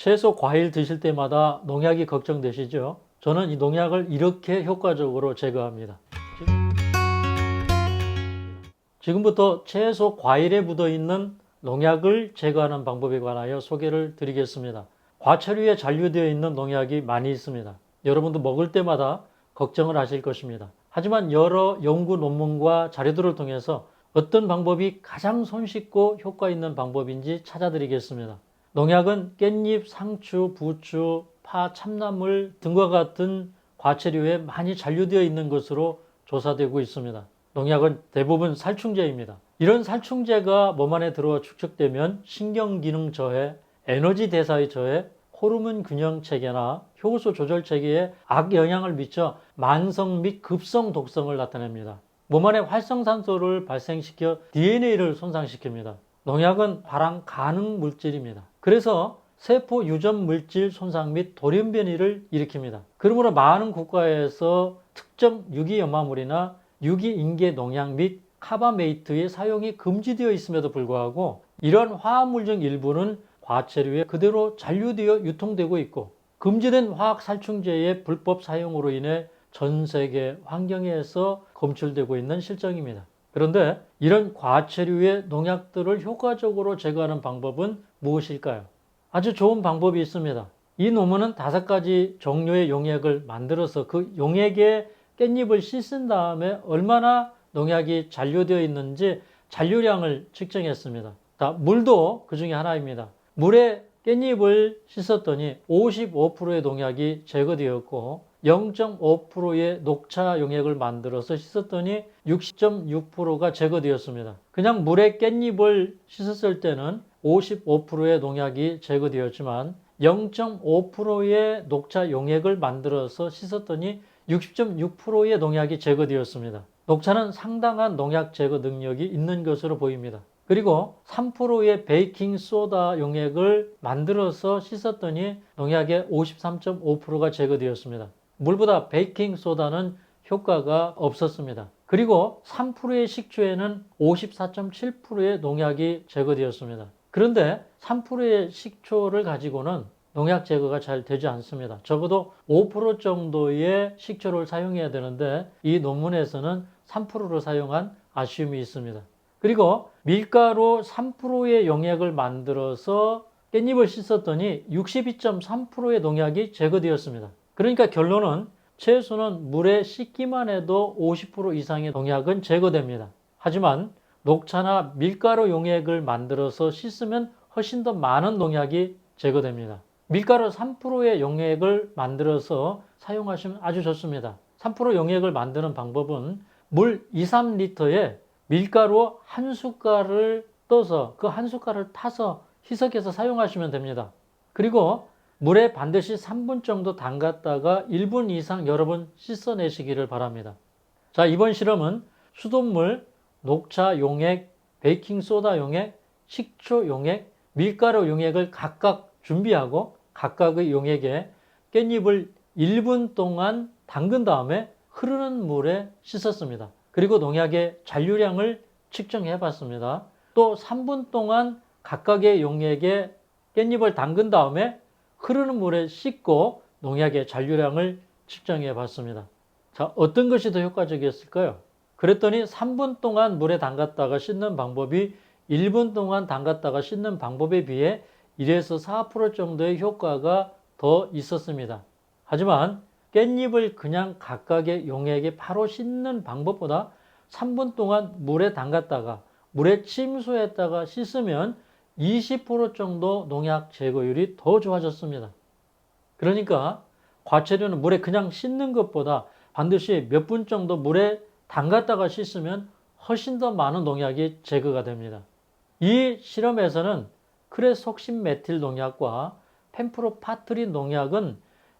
채소, 과일 드실 때마다 농약이 걱정되시죠? 저는 이 농약을 이렇게 효과적으로 제거합니다. 지금부터 채소, 과일에 묻어 있는 농약을 제거하는 방법에 관하여 소개를 드리겠습니다. 과체류에 잔류되어 있는 농약이 많이 있습니다. 여러분도 먹을 때마다 걱정을 하실 것입니다. 하지만 여러 연구 논문과 자료들을 통해서 어떤 방법이 가장 손쉽고 효과 있는 방법인지 찾아드리겠습니다. 농약은 깻잎, 상추, 부추, 파, 참나물 등과 같은 과체류에 많이 잔류되어 있는 것으로 조사되고 있습니다. 농약은 대부분 살충제입니다. 이런 살충제가 몸 안에 들어와 축적되면 신경기능 저해, 에너지 대사의 저해, 호르몬 균형 체계나 효소 조절 체계에 악영향을 미쳐 만성 및 급성 독성을 나타냅니다. 몸 안에 활성산소를 발생시켜 DNA를 손상시킵니다. 농약은 발암 가능 물질입니다. 그래서 세포 유전 물질 손상 및 돌연 변이를 일으킵니다. 그러므로 많은 국가에서 특정 유기 염화물이나 유기 인계 농약 및 카바메이트의 사용이 금지되어 있음에도 불구하고 이런 화합물 중 일부는 과체류에 그대로 잔류되어 유통되고 있고 금지된 화학 살충제의 불법 사용으로 인해 전 세계 환경에서 검출되고 있는 실정입니다. 그런데 이런 과체류의 농약들을 효과적으로 제거하는 방법은 무엇일까요? 아주 좋은 방법이 있습니다. 이 논문은 다섯 가지 종류의 용액을 만들어서 그 용액에 깻잎을 씻은 다음에 얼마나 농약이 잔류되어 있는지 잔류량을 측정했습니다. 다 물도 그 중에 하나입니다. 물에 깻잎을 씻었더니 55%의 농약이 제거되었고 0.5%의 녹차 용액을 만들어서 씻었더니 60.6%가 제거되었습니다. 그냥 물에 깻잎을 씻었을 때는 55%의 농약이 제거되었지만 0.5%의 녹차 용액을 만들어서 씻었더니 60.6%의 농약이 제거되었습니다. 녹차는 상당한 농약 제거 능력이 있는 것으로 보입니다. 그리고 3%의 베이킹 소다 용액을 만들어서 씻었더니 농약의 53.5%가 제거되었습니다. 물보다 베이킹 소다는 효과가 없었습니다. 그리고 3%의 식초에는 54.7%의 농약이 제거되었습니다. 그런데 3%의 식초를 가지고는 농약 제거가 잘 되지 않습니다. 적어도 5% 정도의 식초를 사용해야 되는데 이 논문에서는 3%로 사용한 아쉬움이 있습니다. 그리고 밀가루 3%의 용액을 만들어서 깻잎을 씻었더니 62.3%의 농약이 제거되었습니다. 그러니까 결론은 채소는 물에 씻기만 해도 50% 이상의 농약은 제거됩니다. 하지만 녹차나 밀가루 용액을 만들어서 씻으면 훨씬 더 많은 농약이 제거됩니다. 밀가루 3%의 용액을 만들어서 사용하시면 아주 좋습니다. 3% 용액을 만드는 방법은 물 2, 3리터에 밀가루 한 숟갈을 떠서 그 한 숟갈을 타서 희석해서 사용하시면 됩니다. 그리고 물에 반드시 3분 정도 담갔다가 1분 이상 여러 번 씻어내시기를 바랍니다. 자, 이번 실험은 수돗물, 녹차 용액, 베이킹소다 용액, 식초 용액, 밀가루 용액을 각각 준비하고 각각의 용액에 깻잎을 1분 동안 담근 다음에 흐르는 물에 씻었습니다. 그리고 농약의 잔류량을 측정해 봤습니다. 또 3분 동안 각각의 용액에 깻잎을 담근 다음에 흐르는 물에 씻고 농약의 잔류량을 측정해 봤습니다. 자, 어떤 것이 더 효과적이었을까요? 그랬더니 3분 동안 물에 담갔다가 씻는 방법이 1분 동안 담갔다가 씻는 방법에 비해 1에서 4% 정도의 효과가 더 있었습니다. 하지만 깻잎을 그냥 각각의 용액에 바로 씻는 방법보다 3분 동안 물에 담갔다가 물에 침수했다가 씻으면 20% 정도 농약 제거율이 더 좋아졌습니다. 그러니까 과체류는 물에 그냥 씻는 것보다 반드시 몇 분 정도 물에 담갔다가 씻으면 훨씬 더 많은 농약이 제거가 됩니다. 이 실험에서는 크레속신 메틸 농약과 펜프로파트린 농약은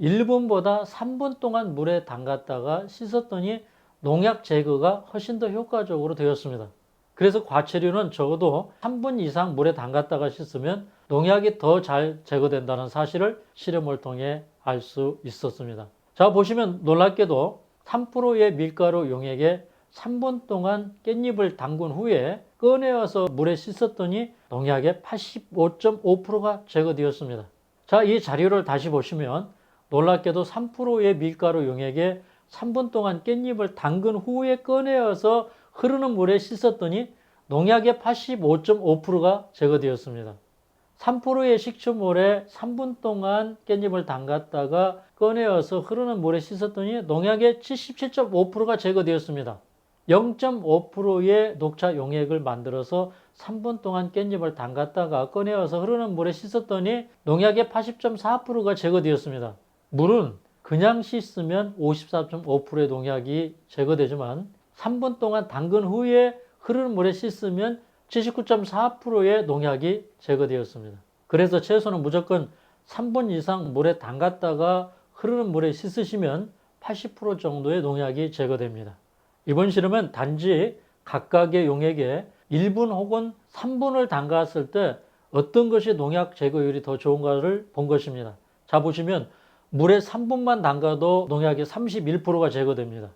1분보다 3분 동안 물에 담갔다가 씻었더니 농약 제거가 훨씬 더 효과적으로 되었습니다. 그래서 과체류는 적어도 3분 이상 물에 담갔다가 씻으면 농약이 더 잘 제거된다는 사실을 실험을 통해 알 수 있었습니다. 자, 보시면 놀랍게도 3%의 밀가루 용액에 3분 동안 깻잎을 담근 후에 꺼내와서 물에 씻었더니 농약의 85.5%가 제거되었습니다. 자, 이 자료를 다시 보시면 놀랍게도 3%의 밀가루 용액에 3분 동안 깻잎을 담근 후에 꺼내어서 흐르는 물에 씻었더니 농약의 85.5%가 제거되었습니다. 3%의 식초물에 3분 동안 깻잎을 담갔다가 꺼내어서 흐르는 물에 씻었더니 농약의 77.5%가 제거되었습니다. 0.5%의 녹차 용액을 만들어서 3분 동안 깻잎을 담갔다가 꺼내어서 흐르는 물에 씻었더니 농약의 80.4%가 제거되었습니다. 물은 그냥 씻으면 54.5%의 농약이 제거되지만 3분 동안 담근 후에 흐르는 물에 씻으면 79.4%의 농약이 제거되었습니다. 그래서 채소는 무조건 3분 이상 물에 담갔다가 흐르는 물에 씻으시면 80% 정도의 농약이 제거됩니다. 이번 실험은 단지 각각의 용액에 1분 혹은 3분을 담갔을 때 어떤 것이 농약 제거율이 더 좋은가를 본 것입니다. 자 보시면 물에 3분만 담가도 농약이 31%가 제거됩니다.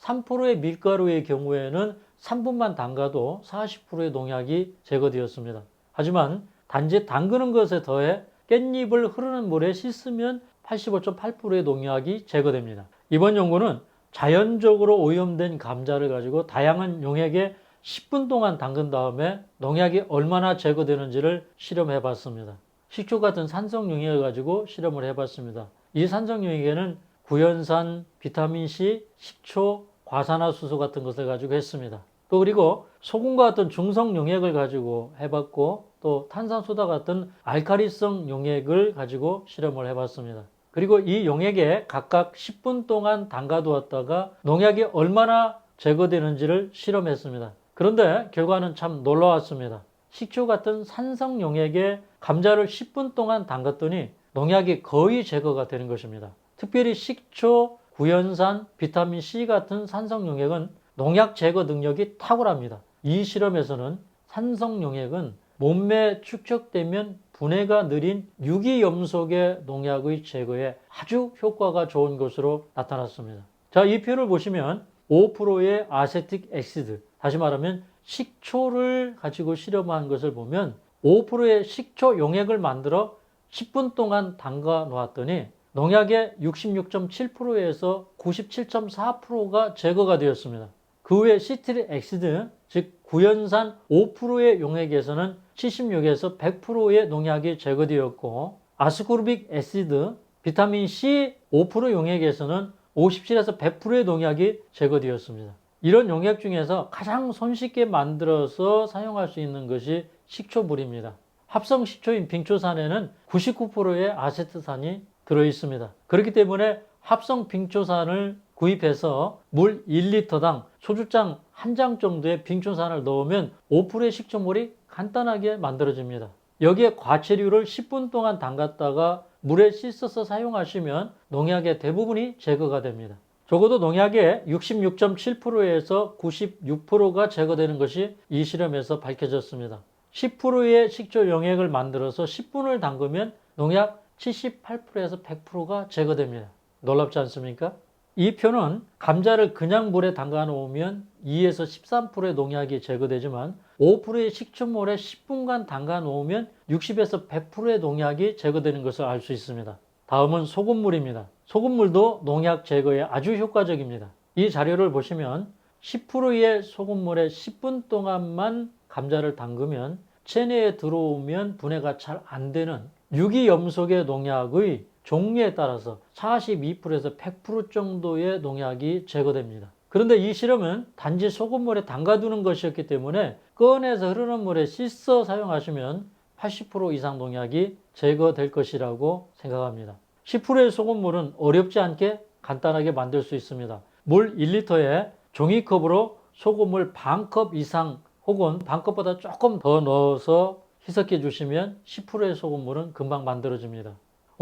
3%의 밀가루의 경우에는 3분만 담가도 40%의 농약이 제거되었습니다. 하지만 단지 담그는 것에 더해 깻잎을 흐르는 물에 씻으면 85.8%의 농약이 제거됩니다. 이번 연구는 자연적으로 오염된 감자를 가지고 다양한 용액에 10분 동안 담근 다음에 농약이 얼마나 제거되는지를 실험해 봤습니다. 식초 같은 산성 용액을 가지고 실험을 해 봤습니다. 이 산성 용액에는 구연산, 비타민C, 식초, 과산화수소 같은 것을 가지고 했습니다. 또 그리고 소금과 같은 중성 용액을 가지고 해봤고 또 탄산소다 같은 알카리성 용액을 가지고 실험을 해봤습니다. 그리고 이 용액에 각각 10분 동안 담가두었다가 농약이 얼마나 제거되는지를 실험했습니다. 그런데 결과는 참 놀라웠습니다. 식초 같은 산성 용액에 감자를 10분 동안 담갔더니 농약이 거의 제거가 되는 것입니다. 특별히 식초, 구연산, 비타민 C 같은 산성 용액은 농약 제거 능력이 탁월합니다. 이 실험에서는 산성 용액은 몸매에 축적되면 분해가 느린 유기염속의 농약의 제거에 아주 효과가 좋은 것으로 나타났습니다. 자, 이 표를 보시면 5%의 아세틱 엑시드, 다시 말하면 식초를 가지고 실험한 것을 보면 5%의 식초 용액을 만들어 10분 동안 담가 놓았더니 농약의 66.7%에서 97.4%가 제거가 되었습니다. 그 후에 시트릭 엑시드, 즉 구연산 5%의 용액에서는 76에서 100%의 농약이 제거되었고 아스코르빅 애시드, 비타민 C 5% 용액에서는 57에서 100%의 농약이 제거되었습니다. 이런 용액 중에서 가장 손쉽게 만들어서 사용할 수 있는 것이 식초물입니다. 합성 식초인 빙초산에는 99%의 아세트산이 들어 있습니다. 그렇기 때문에 합성 빙초산을 구입해서 물 1리터당 소주잔 한 장 정도의 빙초산을 넣으면 5%의 식초물이 간단하게 만들어집니다. 여기에 과체류를 10분 동안 담갔다가 물에 씻어서 사용하시면 농약의 대부분이 제거가 됩니다. 적어도 농약의 66.7%에서 96%가 제거되는 것이 이 실험에서 밝혀졌습니다. 10%의 식초 용액을 만들어서 10분을 담그면 농약 78%에서 100%가 제거됩니다. 놀랍지 않습니까? 이 표는 감자를 그냥 물에 담가 놓으면 2에서 13%의 농약이 제거되지만 5%의 식초물에 10분간 담가 놓으면 60에서 100%의 농약이 제거되는 것을 알 수 있습니다. 다음은 소금물입니다. 소금물도 농약 제거에 아주 효과적입니다. 이 자료를 보시면 10%의 소금물에 10분 동안만 감자를 담그면 체내에 들어오면 분해가 잘 안 되는 유기염속의 농약의 종류에 따라서 42%에서 100% 정도의 농약이 제거됩니다. 그런데 이 실험은 단지 소금물에 담가두는 것이었기 때문에 꺼내서 흐르는 물에 씻어 사용하시면 80% 이상 농약이 제거될 것이라고 생각합니다. 10%의 소금물은 어렵지 않게 간단하게 만들 수 있습니다. 물 1리터에 종이컵으로 소금물 반 컵 이상 혹은 반 컵보다 조금 더 넣어서 희석해 주시면 10%의 소금물은 금방 만들어집니다.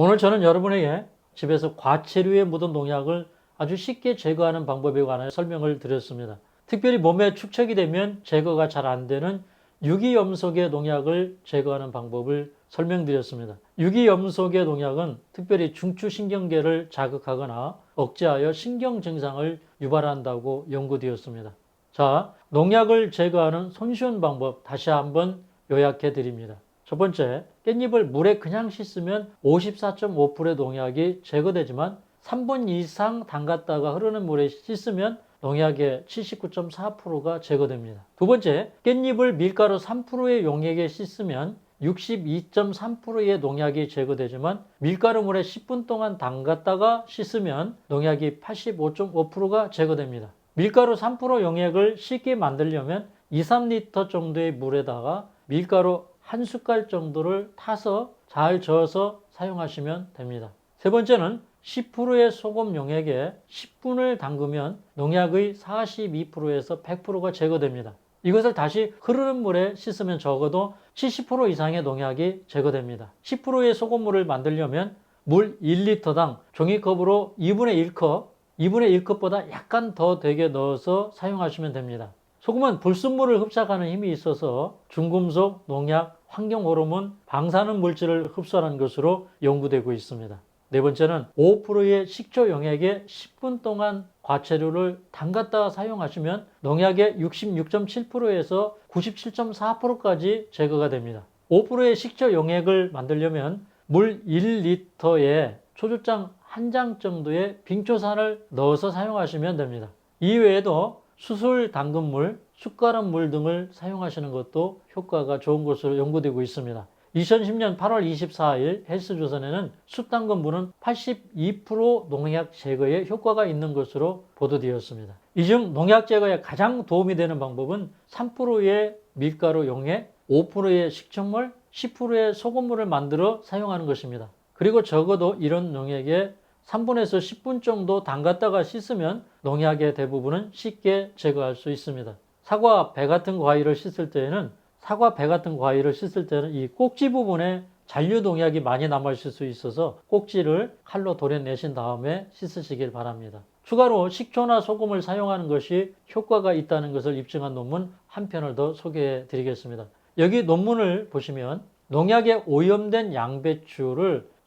오늘 저는 여러분에게 집에서 과체류에 묻은 농약을 아주 쉽게 제거하는 방법에 관하여 설명을 드렸습니다. 특별히 몸에 축적이 되면 제거가 잘 안 되는 유기염속의 농약을 제거하는 방법을 설명드렸습니다. 유기염속의 농약은 특별히 중추신경계를 자극하거나 억제하여 신경 증상을 유발한다고 연구되었습니다. 자, 농약을 제거하는 손쉬운 방법 다시 한번 요약해 드립니다. 첫 번째, 깻잎을 물에 그냥 씻으면 54.5%의 농약이 제거되지만 3분 이상 담갔다가 흐르는 물에 씻으면 농약의 79.4%가 제거됩니다. 두 번째, 깻잎을 밀가루 3%의 용액에 씻으면 62.3%의 농약이 제거되지만 밀가루 물에 10분 동안 담갔다가 씻으면 농약이 85.5%가 제거됩니다. 밀가루 3% 용액을 쉽게 만들려면 2, 3리터 정도의 물에다가 밀가루 한 숟갈 정도를 타서 잘 저어서 사용하시면 됩니다. 세 번째는 10%의 소금 용액에 10분을 담그면 농약의 42%에서 100%가 제거됩니다. 이것을 다시 흐르는 물에 씻으면 적어도 70% 이상의 농약이 제거됩니다. 10%의 소금물을 만들려면 물 1리터당 종이컵으로 2분의 1컵, 2분의 1컵보다 약간 더 되게 넣어서 사용하시면 됩니다. 소금은 불순물을 흡착하는 힘이 있어서 중금속, 농약, 환경 호르몬, 방사능 물질을 흡수하는 것으로 연구되고 있습니다. 네 번째는 5%의 식초 용액에 10분 동안 과체류를 담갔다가 사용하시면 농약의 66.7%에서 97.4%까지 제거가 됩니다. 5%의 식초 용액을 만들려면 물 1리터에 초주장 한 장 정도의 빙초산을 넣어서 사용하시면 됩니다. 이외에도 수술 담근물, 숟가락 물 등을 사용하시는 것도 효과가 좋은 것으로 연구되고 있습니다. 2010년 8월 24일 헬스조선에는 숯 담근 물은 82% 농약 제거에 효과가 있는 것으로 보도되었습니다. 이 중 농약 제거에 가장 도움이 되는 방법은 3%의 밀가루 용액, 5%의 식초물, 10%의 소금물을 만들어 사용하는 것입니다. 그리고 적어도 이런 농약에 3분에서 10분 정도 담갔다가 씻으면 농약의 대부분은 쉽게 제거할 수 있습니다. 사과, 배 같은 과일을 씻을 때에는 사과, 배 같은 과일을 씻을 때는 이 꼭지 부분에 잔류 농약이 많이 남아 있을 수 있어서 꼭지를 칼로 도려내신 다음에 씻으시길 바랍니다. 추가로 식초나 소금을 사용하는 것이 효과가 있다는 것을 입증한 논문 한 편을 더 소개해 드리겠습니다. 여기 논문을 보시면 농약에 오염된 양배추를 식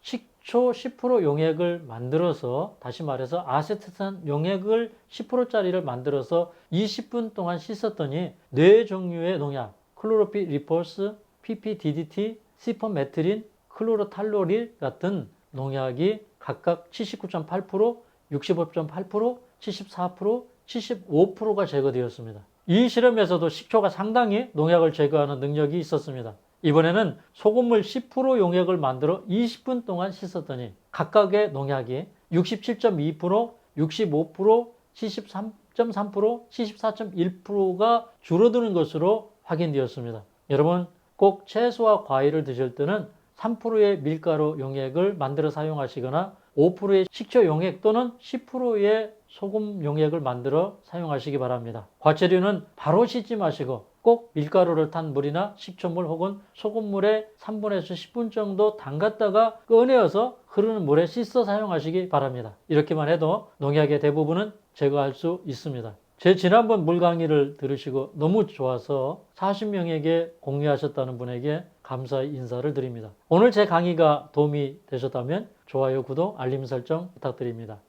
초 10% 용액을 만들어서 다시 말해서 아세트산 용액을 10%짜리를 만들어서 20분 동안 씻었더니 네 종류의 농약 클로로피 리포스, PPDDT, 시퍼메트린, 클로로탈로릴 같은 농약이 각각 79.8%, 65.8%, 74%, 75%가 제거되었습니다. 이 실험에서도 식초가 상당히 농약을 제거하는 능력이 있었습니다. 이번에는 소금물 10% 용액을 만들어 20분 동안 씻었더니 각각의 농약이 67.2%, 65%, 73.3%, 74.1%가 줄어드는 것으로 확인되었습니다. 여러분 꼭 채소와 과일을 드실 때는 3%의 밀가루 용액을 만들어 사용하시거나 5%의 식초 용액 또는 10%의 소금 용액을 만들어 사용하시기 바랍니다. 과체류는 바로 씻지 마시고 꼭 밀가루를 탄 물이나 식초물 혹은 소금물에 3분에서 10분 정도 담갔다가 꺼내어서 흐르는 물에 씻어 사용하시기 바랍니다. 이렇게만 해도 농약의 대부분은 제거할 수 있습니다. 제 지난번 물 강의를 들으시고 너무 좋아서 40명에게 공유하셨다는 분에게 감사의 인사를 드립니다. 오늘 제 강의가 도움이 되셨다면 좋아요, 구독, 알림 설정 부탁드립니다.